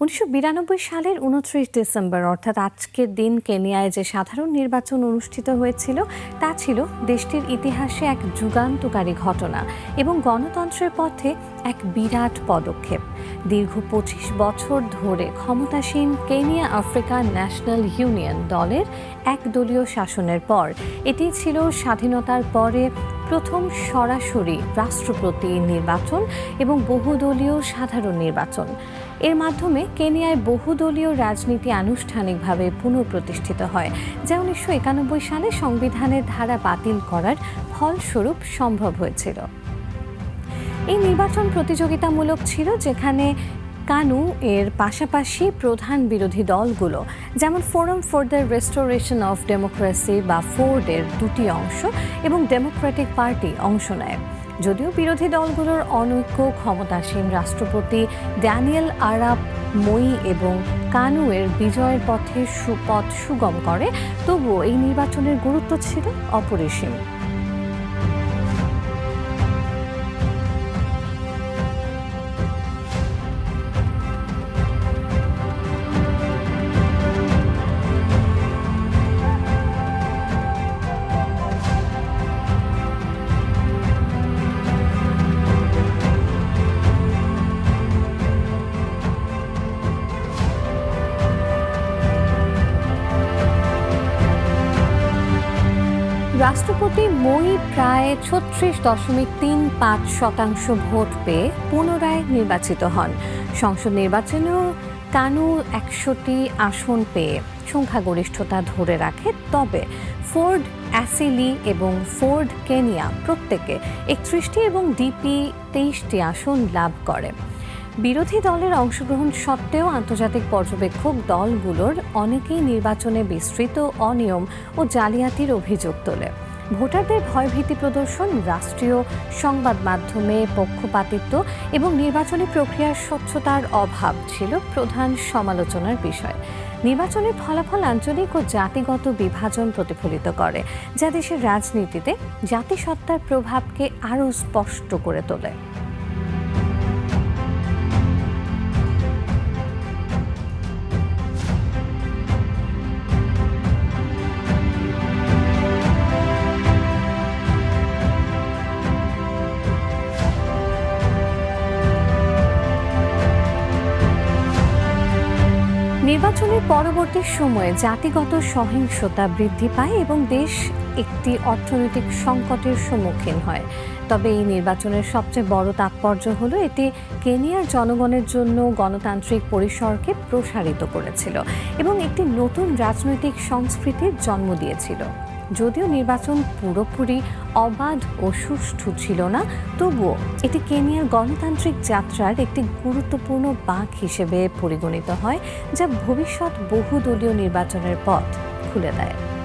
উনিশশো বিরানব্বই সালের উনত্রিশ ডিসেম্বর, অর্থাৎ আজকের দিন কেনিয়ায় যে সাধারণ নির্বাচন অনুষ্ঠিত হয়েছিল, তা ছিল দেশটির ইতিহাসে এক যুগান্তকারী ঘটনা এবং গণতন্ত্রের পথে এক বিরাট পদক্ষেপ। দীর্ঘ পঁচিশ বছর ধরে ক্ষমতাসীন কেনিয়া আফ্রিকা ন্যাশনাল ইউনিয়ন দলের একদলীয় শাসনের পর, এটি ছিল স্বাধীনতার পরে প্রথম সরাসরি রাষ্ট্রপতি নির্বাচন এবং বহুদলীয় সাধারণ নির্বাচন। এর মাধ্যমে কেনিয়ায় বহুদলীয় রাজনীতি আনুষ্ঠানিকভাবে পুনঃপ্রতিষ্ঠিত হয়, যা উনিশশো একানব্বই সালে সংবিধানের ধারা বাতিল করার ফলস্বরূপ সম্ভব হয়েছিল। এই নির্বাচন প্রতিযোগিতামূলক ছিল, যেখানে কানু এর পাশাপাশি প্রধান বিরোধী দলগুলো, যেমন forum for the restoration of democracy বা ফোর্ডের দুটি অংশ এবং ডেমোক্রেটিক পার্টি অংশ নেয়। যদিও বিরোধী দলগুলোর অনৈক্য, ক্ষমতাসীন রাষ্ট্রপতি ড্যানিয়েল আরাপ মই এবং কানুয়ের বিজয়ের পথে সুপথ সুগম করে, তবুও এই নির্বাচনের গুরুত্ব ছিল অপরিসীম। রাষ্ট্রপতি মই প্রায় ছত্রিশ দশমিক তিন পাঁচ শতাংশ ভোট পেয়ে পুনরায় নির্বাচিত হন। সংসদ নির্বাচনেও কানু একশোটি আসন পেয়ে সংখ্যাগরিষ্ঠতা ধরে রাখে। তবে ফোর্ড, অ্যাসিলি এবং ফোর্ড কেনিয়া প্রত্যেকে একত্রিশটি এবং ডিপি তেইশটি আসন লাভ করে। বিরোধী দলের অংশগ্রহণ সত্ত্বেও আন্তর্জাতিক পর্যবেক্ষক দলগুলোর অনেকেই নির্বাচনে বিস্তৃত অনিয়ম ও জালিয়াতির অভিযোগ তোলে। ভোটারদের ভয়ভীতি প্রদর্শন, রাষ্ট্রীয় সংবাদ মাধ্যমে পক্ষপাতিত্ব এবং নির্বাচনী প্রক্রিয়ার স্বচ্ছতার অভাব ছিল প্রধান সমালোচনার বিষয়। নির্বাচনের ফলাফল আঞ্চলিক ও জাতিগত বিভাজন প্রতিফলিত করে, যা দেশের রাজনীতিতে জাতিসত্তার প্রভাবকে আরও স্পষ্ট করে তোলে। নির্বাচনের পরবর্তী সময়ে জাতিগত সহিংসতা বৃদ্ধি পায় এবং দেশ একটি অর্থনৈতিক সংকটের সম্মুখীন হয়। তবে এই নির্বাচনের সবচেয়ে বড় তাৎপর্য হল এটি কেনিয়ার জনগণের জন্য গণতান্ত্রিক পরিসরকে প্রসারিত করেছিল এবং একটি নতুন রাজনৈতিক সংস্কৃতির জন্ম দিয়েছিল। যদিও নির্বাচন পুরোপুরি অবাধ ও সুষ্ঠু ছিল না, তবুও এটি কেনিয়ার গণতান্ত্রিক যাত্রার একটি গুরুত্বপূর্ণ বাঁক হিসেবে পরিগণিত হয়, যা ভবিষ্যৎ বহুদলীয় নির্বাচনের পথ খুলে দেয়।